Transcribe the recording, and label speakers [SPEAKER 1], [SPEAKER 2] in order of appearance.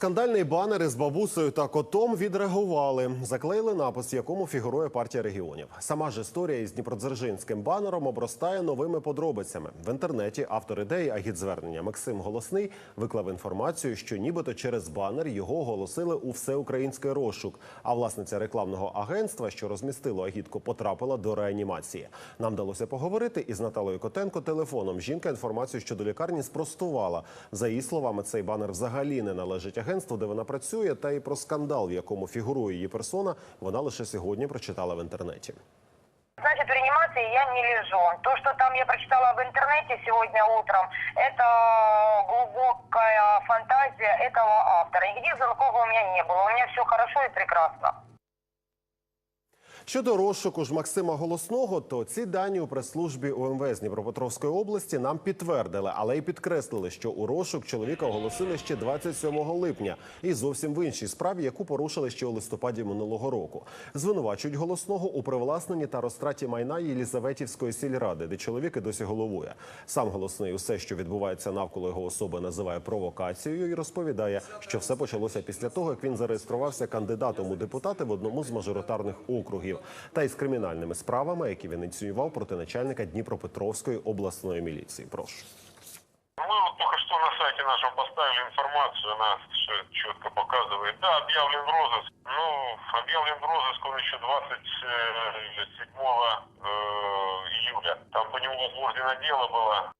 [SPEAKER 1] Скандальний банер із бабусею та котом відреагували. Заклеїли напис, якому фігурує партія регіонів. Сама ж історія із дніпродзержинським банером обростає новими подробицями. В інтернеті автор ідеї агітзвернення Максим Голосний виклав інформацію, що нібито через банер його оголосили у всеукраїнський розшук. А власниця рекламного агентства, що розмістило агітку, потрапила до реанімації. Нам вдалося поговорити із Наталою Котенко телефоном. Жінка інформацію щодо лікарні спростувала. За її словами, цей банер взагалі не належить агентству, де вона працює, та і про скандал, в якому фігурує її персона, вона лише сьогодні прочитала в інтернеті.
[SPEAKER 2] Значит, в реанимации я не лежу. То, что там я прочитала в интернете сегодня утром, это глубокая фантазия этого автора. Нигде звонков у меня не было. У меня все хорошо и прекрасно.
[SPEAKER 1] Щодо розшуку ж Максима Голосного, то ці дані у прес-службі УМВС Дніпропетровської області нам підтвердили, але й підкреслили, що у розшук чоловіка оголосили ще 27 липня і зовсім в іншій справі, яку порушили ще у листопаді минулого року. Звинувачують голосного у привласненні та розтраті майна Єлізаветівської сільради, де чоловік і досі головує. Сам голосний усе, що відбувається навколо його особи, називає провокацією і розповідає, що все почалося після того, як він зареєструвався кандидатом у депутати в одному з мажоритарних округів, та із кримінальними справами, які він ініціював проти начальника Дніпропетровської обласної міліції. Прошу.
[SPEAKER 3] Мы вот только что на сайте нашем поставили информацию, она все четко показывает. Да, объявлен в розыск. Ну, объявлен в розыск он еще 27 э, июля. Там по нему возбуждено дело было